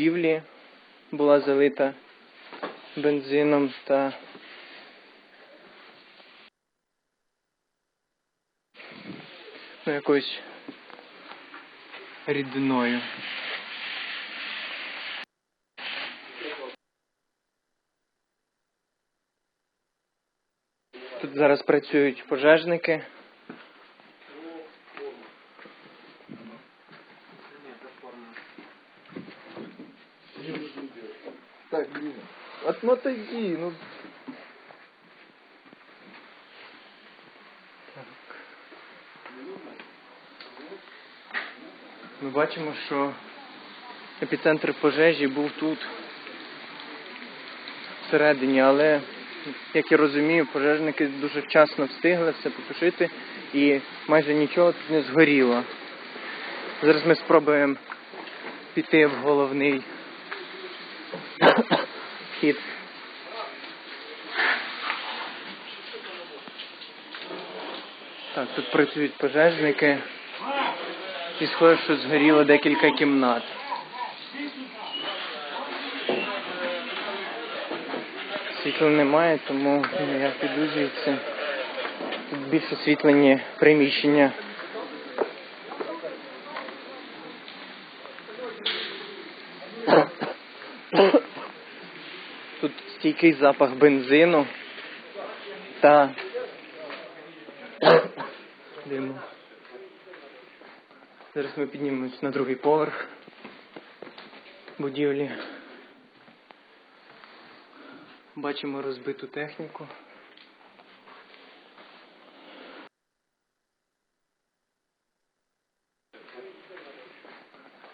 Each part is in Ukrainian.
будівлі була залита бензином та ну, якоюсь рідиною. Тут зараз працюють пожежники. Так, блин. От, ну ну. Ми бачимо, що епіцентр пожежі був тут всередині, але, як я розумію, пожежники дуже вчасно встигли все потушити і майже нічого тут не згоріло. Зараз ми спробуємо піти в головний вхід. Так, тут працюють пожежники. І схоже, що згоріло декілька кімнат. Світла немає, тому я звідси. Тут більш освітлені приміщення. Тут стійкий запах бензину та диму. Зараз ми піднімемось на другий поверх будівлі. Бачимо розбиту техніку.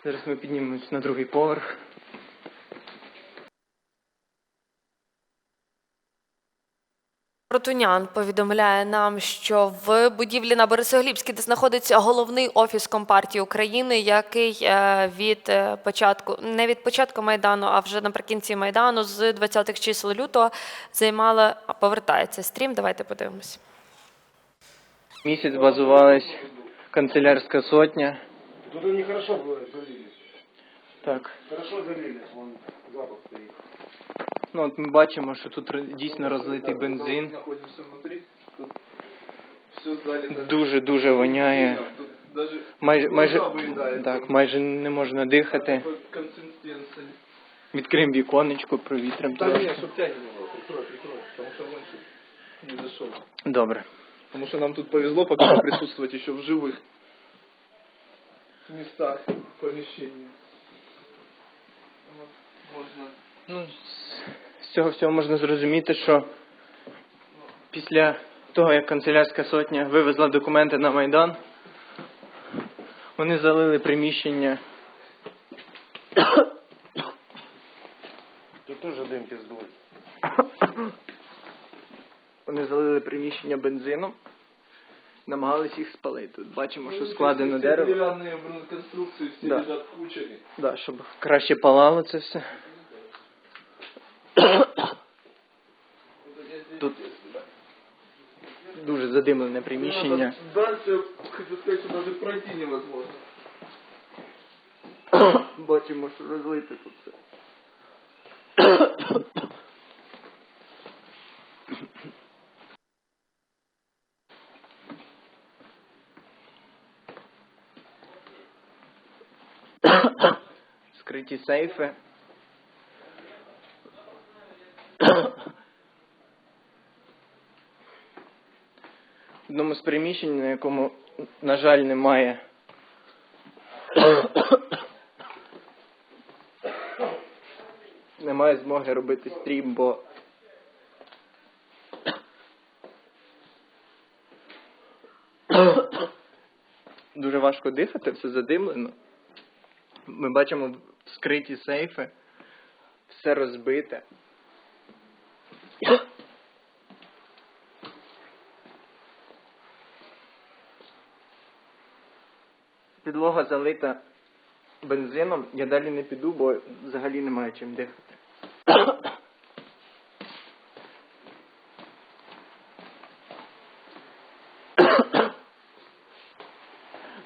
Зараз ми піднімемось на другий поверх. Ротунян повідомляє нам, що в будівлі на Борисоглібській, де знаходиться головний офіс Компартії України, який е, від е, початку, не від початку майдану, а вже наприкінці майдану, з 20-х чисел лютого займала повертається стрім. Давайте подивимось. Місяць базувалась канцелярська сотня. Тут они хорошо было залились. Так. Хорошо залились, вон запах стоит. Ну от ми бачимо, що тут р- дійсно розлитий бензин. Находимся внутри. Тут все залито. Дуже-дуже воняє. Тут даже Майже, майже, глаза выедает. так, майже не можна дихати. Такой консистенции. Відкриємо віконечко, провітрям Да трохи. нет, чтоб тяги не было. Прикрой, прикрой. Потому что раньше не зашел. Добре. Потому что нам тут повезло пока присутствовать еще в живых местах помещения. Вот, можно Ну, з- цього всього можна зрозуміти, що після того, як канцелярська сотня вивезла документи на Майдан, вони залили приміщення. Тут тоже дым пиздует. Вони залили приміщення бензином, намагались їх спалити. Тут бачимо, що складено дерево. Деревянные конструкции все Да. лежат кучами. Да, щоб краще палало це все. Задимлене приміщення. Дальше, хочу сказать, что даже пройти невозможно. Бачимо, що розлите тут все. Скриті сейфи. Одному з приміщень, на якому, на жаль, немає немає змоги робити стрім, бо дуже важко дихати, все задимлено. Ми бачимо скриті сейфи, все розбите. Підлога залита бензином, я далі не піду, бо взагалі немає чим дихати.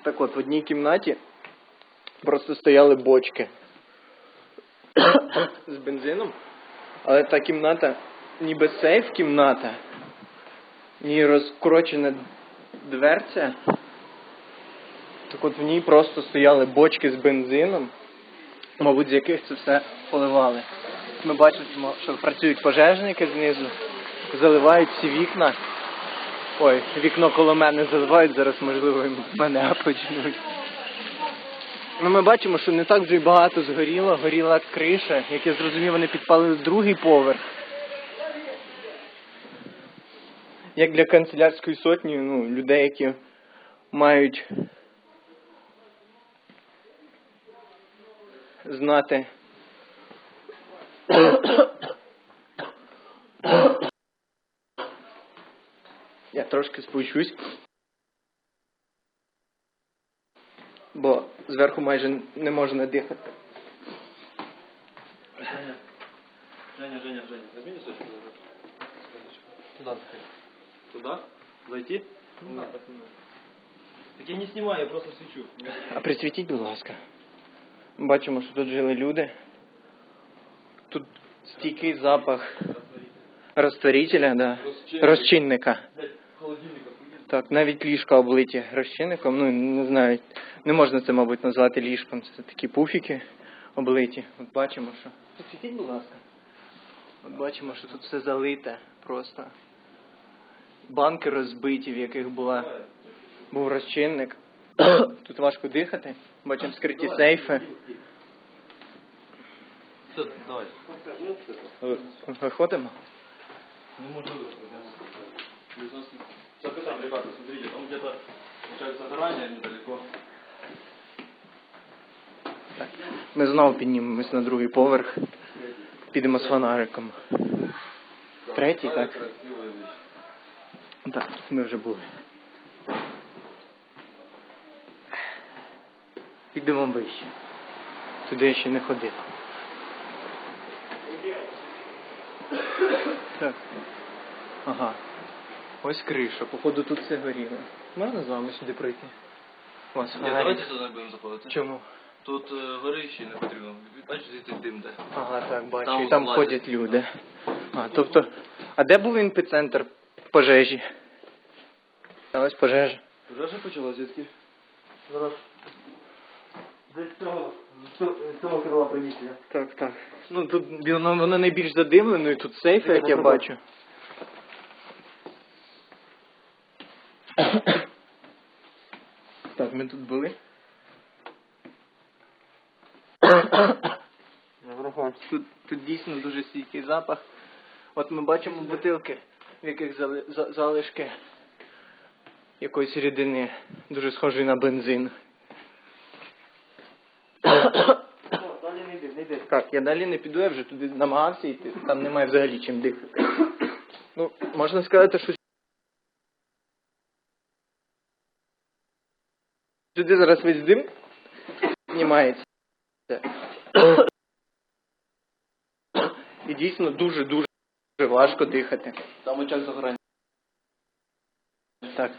Так от, в одній кімнаті просто стояли бочки. з бензином, але та кімната ніби сейф кімната, ні розкорочена дверця. Так от в ній просто стояли бочки з бензином, мабуть, з яких це все поливали. Ми бачимо, що працюють пожежники знизу, заливають всі вікна. Ой, вікно коло мене заливають, зараз можливо мене почнуть. Ну, ми бачимо, що не так вже й багато згоріло, горіла криша, як я зрозумів, вони підпалили другий поверх. Як для канцелярської сотні, ну, людей, які мають знати. Я трошки спущусь. Бо зверху майже не можна дихати. Женя, Женя, Женя, возьми листочек. Туда Туда? Зайти? Да. Так я не снимаю, я просто свечу. А присвітіть, будь ласка. Бачимо, що тут жили люди. Тут стійкий запах розтворителя, да. Розчинника. Так, навіть ліжка облиті розчинником. Ну, не знаю, не можна це, мабуть, назвати ліжком. Це такі пуфіки облиті. От бачимо, що. Підсвітіть, будь ласка. От бачимо, що тут все залите просто. Банки розбиті, в яких була, був розчинник. Тут важко дихати. Бачимо скриті сейфи. Виходимо. Не можно Запитаем, ребята, смотрите, там где-то получается заранее недалеко. Так. Ми знову піднімемось на другий поверх. Підемо з фонариком. Третій, так? Так, ми вже були. Підемо вище. Туди я ще не ходив. Так. Ага. Ось криша. Походу тут все горіло. Можна з вами сюди пройти? Вас Ні, давайте не будемо заходити. Чому? Тут е, горище не потрібно. Бачиш, звідти дим де. Ага, так, бачу. Там і там ходять люди. А, тобто, а де був епіцентр пожежі? А ось пожежа. Вже почала звідки? Зараз. Десь цього, цього крила приміщення. Так, так. Ну тут воно, воно найбільш задимлено, і тут сейфи, як я бачу. Так, ми тут були. Тут, тут дійсно дуже стійкий запах. От ми бачимо бутилки, в яких за- залишки якоїсь рідини, дуже схожої на бензин. Далі не йди, не йди. Так, я далі не піду, я вже туди намагався йти, там немає взагалі чим дихати. Ну, можна сказати, що сюди зараз весь дим знімається. І дійсно дуже-дуже важко дихати. Там очаг загорання. Так,